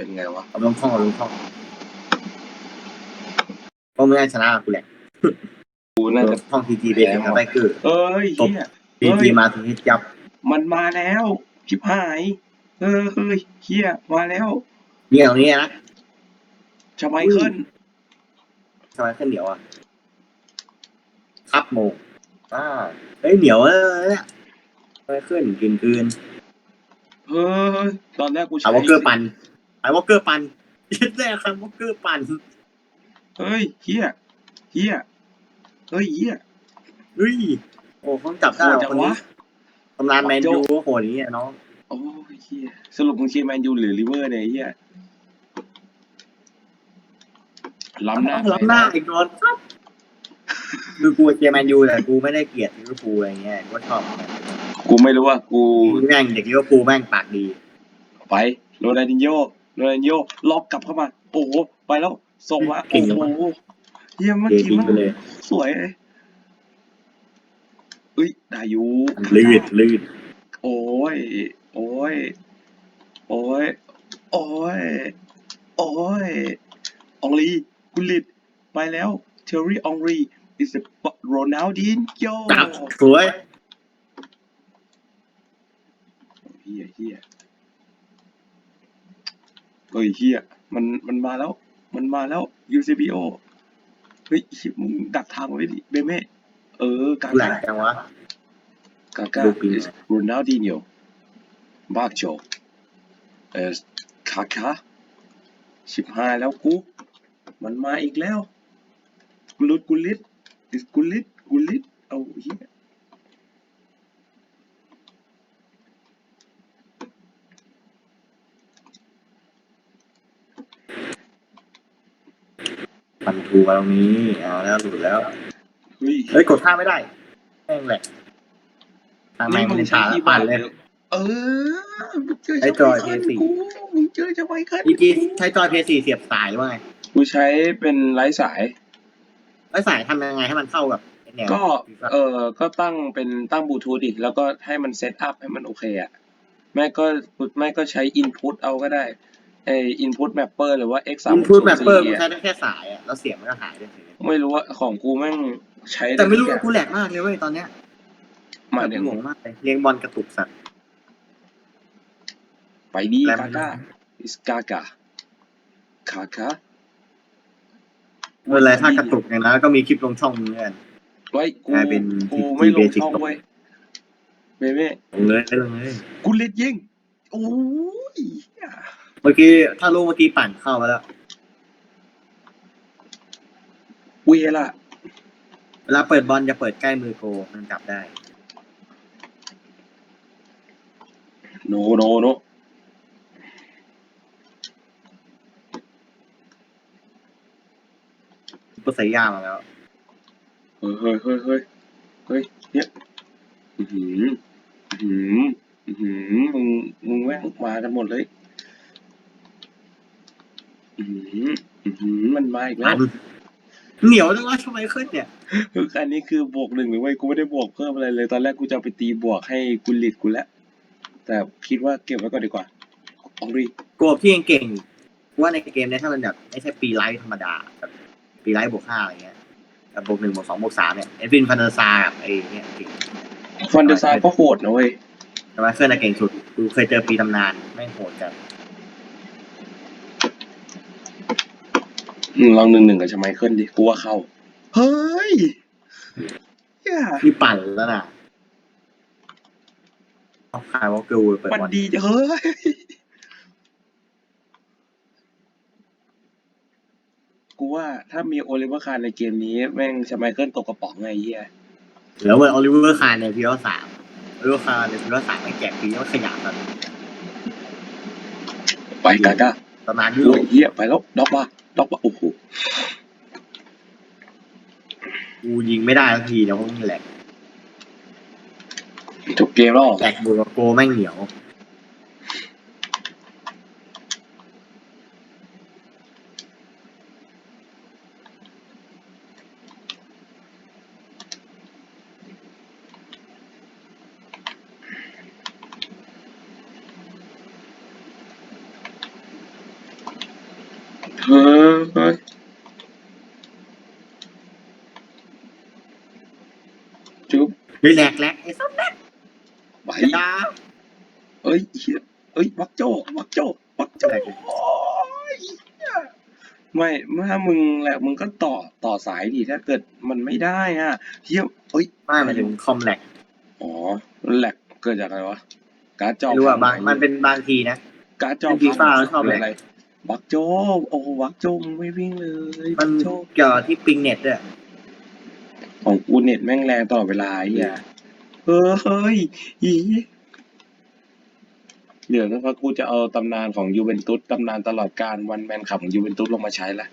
เป็นไงวะเอาลงช่องเอาลงช่องเพราะไม่ได้ชนะกูแหละกูน่าจะช่องทีจีเบสกับไบเกอร์เอ้ยตบเฮียทีจีมาถึงที่ยับ มันมาแล้วชิบหายเออเฮ้ยเฮียมาแล้วเนี่ยตรงนี้นะชาไมเคิลทำไมขึ้นเหนียวอะครับโมงอ่าเฮ้ยเหนียวเออเนี่ยทำไมขึ้นกินคืนเฮ้ยตอนแรกกูไอใช้วอลเกอร์ปัน ไอวอลเกอร์ปันยึดแรกครับวอลเกอร์ปันเฮ้ยเฮียเฮียเฮ้ยเฮียเฮ้ยโอ้เขาจับได้โหดว่ะจัคนงนี้วะตำนานแมนยูโหดอย่างนี้อะน้องโอ้ยเฮียสรุปมึงเชียร์แมนยูหรือลิเวอร์เนี่ยเฮียล้ำหน้าล้ำหน้าอีกโดนครับคือกูเชียร์แมนยูแต่กูไม่ได้เกลียดลิเวอร์พูลอะไรเงี้ยกูก็ชอบเหมือนกันกูไม่รู้ว่ากูแม่งเด็กลิเวอร์พูลแม่งปากดี ไปโรนัลดินโญ่ โรนัลดินโญ่ล็อกกลับเข้ามา โอ้โหไปแล้วส่งมาเก่โอ้งจังโหวะเฮียเมื่อเดกี้บิงมันไปเลยสวยเลยเอ้ยได้อยู่ลื่นลื่นโอ้ย โอ้ย โอ้ย โอ้ย โอ้ย องลีกุลิต ไปแล้ว เทอรี่องรี is a Ronaldinho จับสวยเฮียเฮีย เฮ้ยเฮียมันมันมาแล้ว มันมาแล้ว UCBO เฮ้ยมึงดักทางไว้ดิเบเม่เออกาแหลกกาจังวะกากาดูปี is Ronaldinho บาโจเอสคาคาสิบห้าแล้วกู มันมาอีกแล้วกุลุดกุลิด is กุลิดกุลิดเอาเฮีย ปันทูมาตรงนี้เอาแล้วหลุดแล้วเฮ้ยเฮ้ยกดท่าไม่ได้แม่งแหลกทางแม่งมันชาแล้วปั่นเลย เออมึงเจอไอ้จอยชาไม PS4 กูมึงเจอชาไมเคิลอีจีใช้จอยเพย์สี่เสียบสายหรือว่าไงกูใช้เป็นไร้สาย แล้วสายทำยังไงให้มันเข้ากับแนวก็ เออก็ตั้งเป็นตั้งบลูทูธดิแล้วก็ให้มันเซตอัพให้มันโอเคอะแม่ก็แม่ก็ใช้ input เอาก็ได้ ไอ input mapper หรือว่า x 3อินพุตแบบเปิด0มันใช้ได้แค่สายอะแล้วเสียงมันก็หายไปเฉยไม่รู้ว่าของกูแม่งใช้แต่ไม่รู้ว่ากูแหลกมากเลยเว้ยตอนเนี้ยมาแบบเดี๋ยวงงมากเลยเลี้ยงบอลกระตุกสัตว์ ไปดีแรมกามันกา is กากาคาคาเวลาถ้ากระตุกเนี่ยนะก็มีคลิปลงช่องมึงเนี่ยไว้กูกลายเป็นกูที่ไม่ลง basic ช่องเว้ยเบเบ้ลงเลยลงเลยกูเล็ดยิงโอ้ย เมื่อกี้ถ้าลูกเมื่อกี้ปั่นเข้าไปแล้วเวล่ะเวลาเปิดบอลจะเปิดใกล้มือโกมันจับได้ โนโนโนก็ใส่ยามาแล้ว เฮ้ยเฮ้ยเฮ้ยเฮ้ยเฮ้ยเนี่ยอือหือ อือหือ อือหือมึงมึงแม่งมากันหมดเลย อือหืออือหือมันมาอีกแล้อัวนเหนียวจังวะทำไมขึ้นเนี่ยคืออันนี้คือบวกหนึ่งหรือไม่กูไม่ได้บวกเพิ่มอะไรเลย ตอนแรกกูจะเอาไปตีบวกให้กุลิตกูแล้วแต่คิดว่าเก็บไว้ก่อนดีกว่าอองรีกลัวพี่ยังเก่งกูว่าในเกมเนี้ยถ้ามันแบบไม่ใช่ปีไลท์ธรรมดาแบบปีไลท์บวกห้าอะไรเงี้ยแบบบวกหนึ่งบวกสองบวกสามเนี่ยเอ็ดวินฟันเดอร์ซาร์กับไอ้เนี่ยเก่งฟันเดอร์ซาร์ก็โหดนะเว้ยแต่ว่าเครื่องน่ะเก่งสุดกูเคยเจอปีตำนานแม่งโหดจัง อืมลองหนึ่งหนึ่งกับชาไมเคิลดิกูว่าเข้า เฮ้ยเหี้ยนี่ปั่นแล้วน่ะเอาคายวอลเกอร์เปิดมันบอลดีจังเฮ้ย กูว่าถ้ามีโอลิเวอร์คาร์ในเกมนี้ แม่งชาไมเคิลตกกระป๋องไงไอ้เหี้ยแล้วเว้ยออลิเวอร์คาร์ในพีรสามออลิเวอร์คาร์ในพีรสามไม่งแจกฟรีแล้วขยันกันไปกากาประมาณยุโรโอ้ยปเหี้ยไปแล้วด็อกว่า ด็อกว่าโอ้โหกูยิงไม่ได้ทันทีแล้วเพราะมันแหลกจบเกมแล้วเหรอแหลกบูโรโกแม่งเหนียว เฮ้ยเฮ้ยจุ๊บเฮ้ยแหลกแหลกไอ้สัสไปดาเอ้ยเหี้ยเอ้ยบักโจบักโจบักโจอะไรกันโอ้ยเหี้ยไม่ถ้ามึงแหละมึงก็ต่อต่อสายดิถ้าเกิดมันไม่ได้อะเฮียเอ้ยไม่หมายถึงคอมแหลกอ๋อแหลกเกิดจากอะไรวะการ์ดจอไม่รู้ว่าบางพัมันเป็นบางทีนะการ์ดจอเป็น FIFA พังชอบแหลกะไรบักโจโอ้บักโจมึงไม่วิ่งเลยมันบักโจเกี่ยวกับที่ปิงเน็ตด้วยของกูเน็ตแม่งแรงตลอดเวลาไอ้เฮียเฮ้ยอีเดี๋ยวนะพักกูจะเอาตำนานของยูเวนตุสตำนานตลอดการวันแมนขับของยูเวนตุสลงมาใช้ละ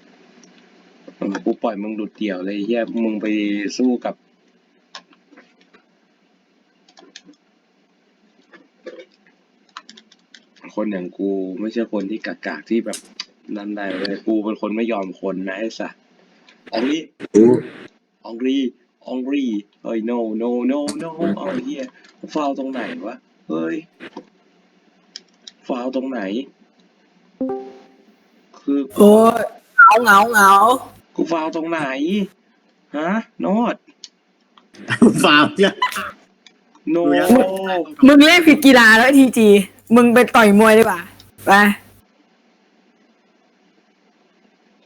เออกูปล่อยมึงดุดเดี่ยวเลยไอ้เฮียมึงไปสู้กับ คนอย่างกูไม่ใช่คนที่กากากๆที่แบบนั่นได้เลยกูเป็นคนไม่ยอมคนนะไอ้สัสอองลีอองลีอองลีเฮ้ย no no no no เอาไอ้เฮียฟาวตรงไหนวะ เฮ้ยฟาวตรงไหน คือ โอ้ยเหงาเหงาเหงากูฟาวตรงไหน ฮะโนดฟาวเนี่ยโนดูยัง มึงเล่นผิดกีฬาแล้วทีจี มึงไปต่อยมวยดีกว่าไป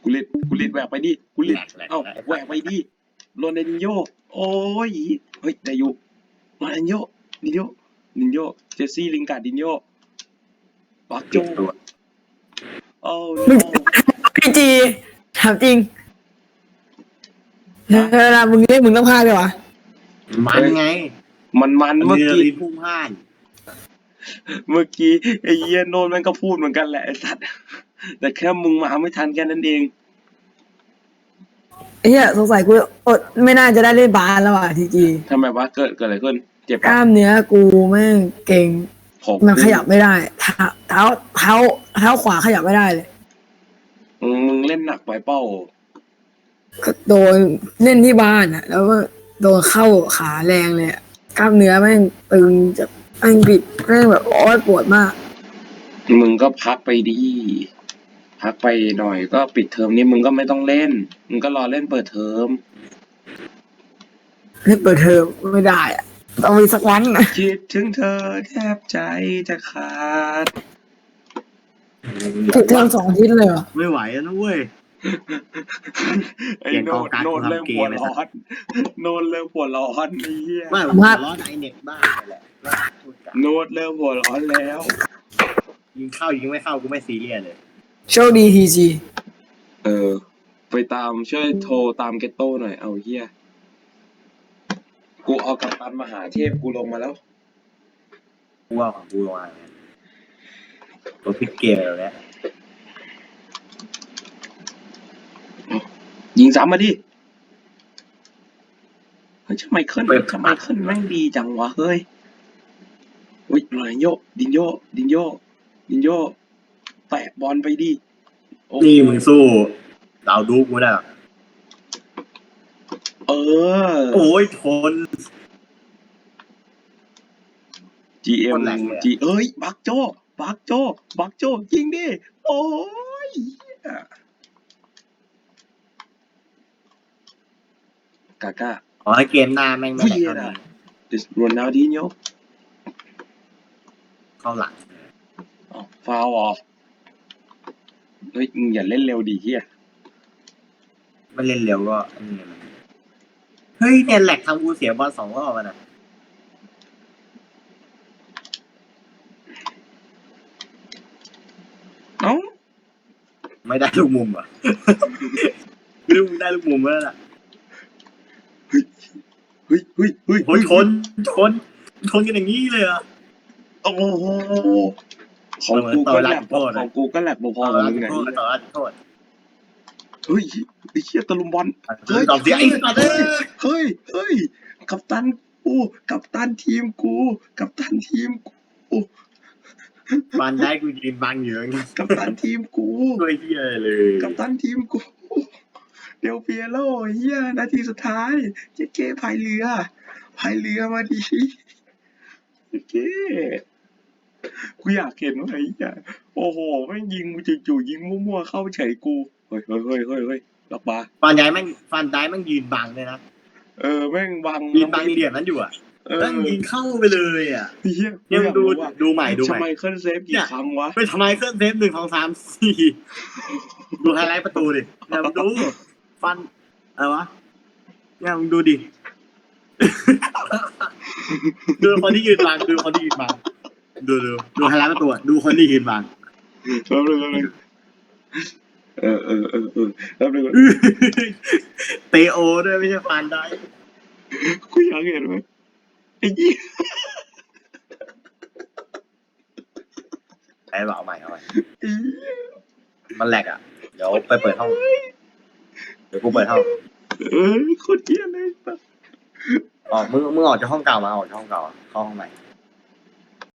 กูลิดกูลิดแหวกไปดิกูลิดแหลกแหลกเอ้าแหลกแหวกไปดิโรนัลดินโยโอ้ยเฮ้ยได้อยู่โรนัลดินโยดินโยดินโยเจสซี่ลิงการ์ดดินโยปักโจเก็บตัวโอ้มึงโนทีจีถามจริงเวลามึงเล่นมึงต้องพลาดเลยวะมันไง มันมันเมื่อเรือกี้รีพุ่งพล่าน เมื่อกี้ไอ้เหี้ยโนนมันก็พูดเหมือนกันแหละไอ้สัตว์ แต่แค่มึงมาไม่ทันแค่นั้นเองไอ้เหี้ยสงสัยกูอดไม่น่าจะได้เล่นบาสแล้วว่ะทีจีทำไมวะเกิดเกิดอะไรขึ้น เจ็บกปะล้ามเนื้อกูแม่งเก่งของมันขยับไม่ได้เท้าเท้าเท้าเท้าขวาขยับไม่ได้เลยมึงมึงเล่นหนักไปเป้า ก็โดนเล่นที่บ้านอะแล้วก็โดนเข้าขาแรงเลยอะกล้ามเนื้อแม่งตึงจะ แม่งบิดแม่งแบบโอ๊ยปวดมาก มึงก็พักไปดี พักไปหน่อยก็ปิดเทอมนี้มึงก็ไม่ต้องเล่น มึงก็รอเล่นเปิดเทอมให้เปิดเทอมไม่ได้อะต้องมีสักวันนะคิดถึงเธอแทบใจจะขาดปิดเทอมสองอาทิตย์เลยเหรอ ไม่ไหวแล้วนะเว้ย ไอ้เปลี่ยนโนกองดการโนดทำเริ่มเกหัวมเลยร้อนโนดเริ่มหัวร้อนไอ้เหี้ยไม่ผมร้อนไอเน็ตบ้าไปแหละว่าพูดกันโนดเริ่มหัวร้อนแล้ว ยิงเข้ายิงไม่เข้ากูไม่ซีเรียสเลยโชคดีทีจีเออ ไปตามช่วยโทรตามเกตโต้หน่อยเอาเฮียกูเอากัปตันมหาเทพกูลงมาแล้วกูว่าของกูลงมาเนี่ยตัวพิกเกมแล้วเนี่ ยยิงซ้ำมาดิ เฮ้ยทำไมขึ้นทำไมขึ้นแม่งดีจังวะ เฮ้ยอุ้ยโรนัลโยดินโยดินโยดินโยแตะบอลไปดิโอ้นี่มึงสู้ดาวดูกูได้หรอเออ โอ้ยทน GM คนแหลกเลยอะ G เอ้ย บักโจ บักโจ บักโจ ยิงดิ โอ้ยเหี้ย กาก้าขอให้เกมหน้าแม่งไม่แหลกเหี้ยเท่าน่ะนี้ This Ronaldinho เข้าหลังอ๋อฟาวล์เหรอเฮ้ยมึงอย่าเล่นเร็วดิเฮียไม่เล่นเร็วก็อันนี้มันเฮ้ยเนี่ยแหลกทำกูเสียบอลสองรอบแล้วนะเอ้าไม่ได้ลูกมุมอะ ไม่รู้มึงได้ลูกมุมแล้วล่ะ เฮ้ยเฮ้ยเฮ้ยโอ้ยชนชนชนกันอย่างนี้เลยเหรอะโอ้โหของกูก็แหลกโทษนะของกูก็แหลกพอต่อๆกับรัมึงไงโทษต่อรัโทษเฮ้ยไอ้เชี่ยตะลุมบอลเฮ้ยตอบเสียไอ้สัตว์เอ้ยเฮ้ยเฮ้ยกัปตันกูกัปตันทีมกู กัปตันทีมกูบานได้กูยืนบังอยู่นะกัปตันทีมกูช่วยเฮียเลยกัปตันทีมกู เดลเปียโลเฮียนาทีสุดท้ายเจ๊เก้พายเรือพายเรือมาดีเจ๊เก้กูอยากเห็นว่าไอ้เหี้ยโอ้โหแม่งยิงกูจู่ๆยิงมั่วๆเข้าเฉยกูเฮ้ยเฮ้ยเฮ้ยเฮ้ยเฮ้ยล็อกบาร์ฟันย้ายแม่งฟันได้แม่งยืนบังเลยนะเออแม่งบังยืนบังเหลี่ยมนั้นอยู่อะเออแม่งยิงเข้าไปเลยอะเฮียเนี่ยมึงดูดูใหม่ดูทำใหไมม่เคลื่อนเซฟกี่ครั้งวะไปทำไมเครื่องเซฟหนึ่งสองสามสี่ดูไฮไลท์ประตูดิเนี่ยมึงดู ฟันอะไรวะเนี่ยมึงดูดิ ดูคนที่ยืนบังดูคนที่ยืนบังดูดูดูไฮไลท์ประตูอะดูคนที่ยืนบังแป๊บนึงแป๊บนึงเออเออเออเออแป๊บนึงเตโอด้วยไม่ใช่ฟันได้กูอยากเห็นไหมไอ้ยี่ไอ้บอกเอาใหม่เอาใหม่ไอ้เหี้ยมันแหลกอะ เดี๋ยวไปเปิดห้องเดี๋ยวกูเปิดห้องเออโคตรเกลียดเลย ออกมึงมึงออกจากห้องเก่ามาออกจากห้องเก่าอะเข้าห้องใหม่